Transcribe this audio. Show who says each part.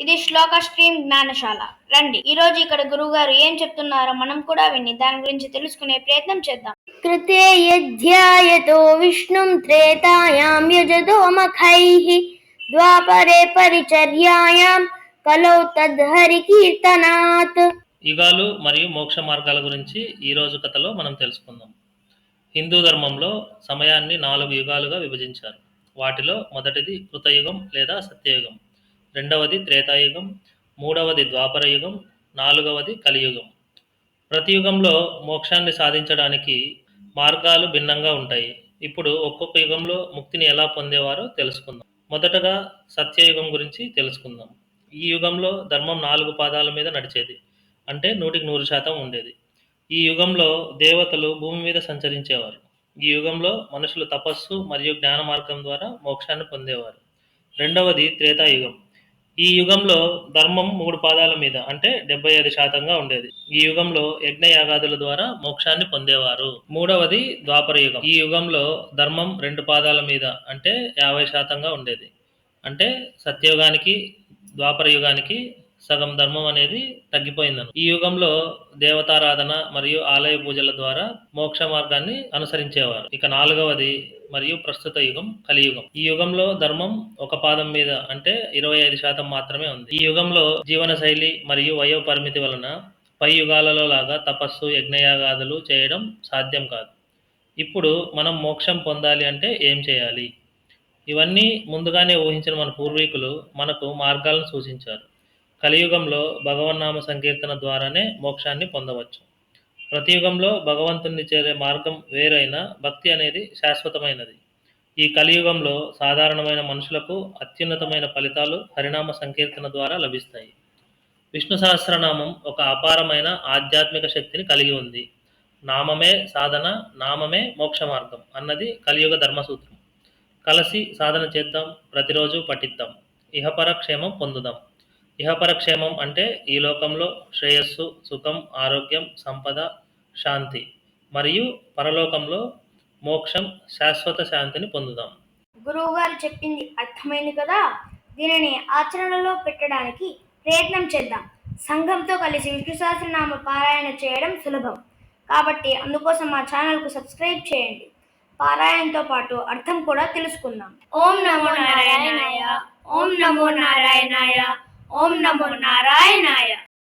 Speaker 1: ఇది శ్లోక స్ట్రీమ్ జ్ఞానశాల. రండి. ఈ రోజు ఇక్కడ గురువు గారు ఏం చెప్తున్నారో మనం కూడా విని దాని గురించి తెలుసుకునే ప్రయత్నం చేద్దాం.
Speaker 2: కృతే యధ్యాయతో విష్ణుం త్రేతాయాం యజదో మఖైః ద్వాపరే పరిచర్యాయాం కలౌ తద్హరి కీర్తనాత్.
Speaker 3: యుగాలు మరియు మోక్ష మార్గాల గురించి ఈ రోజు కథలో మనం తెలుసుకుందాం. హిందూ ధర్మంలో సమయాన్ని నాలుగు యుగాలుగా విభజించారు. వాటిలో మొదటిది కృతయుగం లేదా సత్యయుగం. రెండవది త్రేతాయుగం మూడవది ద్వాపర యుగం నాలుగవది కలియుగం. ప్రతి యుగంలో మోక్షాన్ని సాధించడానికి మార్గాలు భిన్నంగా ఉంటాయి. ఇప్పుడు ఒక్కొక్క యుగంలో ముక్తిని ఎలా పొందేవారో తెలుసుకుందాం. మొదటగా సత్యయుగం గురించి తెలుసుకుందాం. ఈ యుగంలో ధర్మం నాలుగు పాదాల మీద నడిచేది అంటే నూటికి నూరు శాతం ఉండేది. ఈ యుగంలో దేవతలు భూమి మీద సంచరించేవారు. ఈ యుగంలో మనుషులు తపస్సు మరియు జ్ఞాన మార్గం ద్వారా మోక్షాన్ని పొందేవారు. రెండవది త్రేతాయుగం. ఈ యుగంలో ధర్మం మూడు పాదాల మీద అంటే డెబ్బై ఐదు శాతంగా ఉండేది. ఈ యుగంలో యజ్ఞ యాగాదుల ద్వారా మోక్షాన్ని పొందేవారు. మూడవది ద్వాపర యుగం. ఈ యుగంలో ధర్మం రెండు పాదాల మీద అంటే యాభై శాతంగా ఉండేది. అంటే సత్యయుగానికి ద్వాపర యుగానికి సగం ధర్మం అనేది తగ్గిపోయిందను. ఈ యుగంలో దేవతారాధన మరియు ఆలయ పూజల ద్వారా మోక్ష మార్గాన్ని అనుసరించేవారు. ఇక నాలుగవది మరియు ప్రస్తుత యుగం కలియుగం. ఈ యుగంలో ధర్మం ఒక పాదం మీద అంటే ఇరవై ఐదు శాతం మాత్రమే ఉంది. ఈ యుగంలో జీవన శైలి మరియు వయో పరిమితి వలన పై యుగాలలో లాగా తపస్సు యజ్ఞయాగాదులు చేయడం సాధ్యం కాదు. ఇప్పుడు మనం మోక్షం పొందాలి అంటే ఏం చేయాలి? ఇవన్నీ ముందుగానే ఊహించిన మన పూర్వీకులు మనకు మార్గాలను సూచించారు. కలియుగంలో భగవన్నామ సంకీర్తన ద్వారానే మోక్షాన్ని పొందవచ్చు. ప్రతియుగంలో భగవంతుణ్ణి చేరే మార్గం వేరైనా భక్తి అనేది శాశ్వతమైనది. ఈ కలియుగంలో సాధారణమైన మనుషులకు అత్యున్నతమైన ఫలితాలు హరినామ సంకీర్తన ద్వారా లభిస్తాయి. విష్ణు సహస్రనామం ఒక అపారమైన ఆధ్యాత్మిక శక్తిని కలిగి ఉంది. నామమే సాధన నామమే మోక్ష మార్గం అన్నది కలియుగ ధర్మసూత్రం. కలిసి సాధన చేద్దాం ప్రతిరోజు పఠిద్దాం. ఇహపర క్షేమం పొందుదాం. ఇహపర క్షేమం అంటే ఈ లోకంలో శ్రేయస్సు సుఖం ఆరోగ్యం సంపద శాంతి మరియు పరలోకంలో మోక్షం శాశ్వత శాంతిని పొందుదాం.
Speaker 1: గురువు గారు చెప్పింది అర్థమైంది కదా? దీనిని ఆచరణలో పెట్టడానికి ప్రయత్నం చేద్దాం. సంఘంతో కలిసి విష్ణు సహస్రనామ పారాయణ చేయడం సులభం. కాబట్టి అందుకోసం మా ఛానల్కు సబ్స్క్రైబ్ చేయండి. పారాయణతో పాటు అర్థం కూడా తెలుసుకుందాం. ఓం నమో నారాయణాయ. ఓం నమో నారాయణాయ. ఓం నమో నారాయణాయ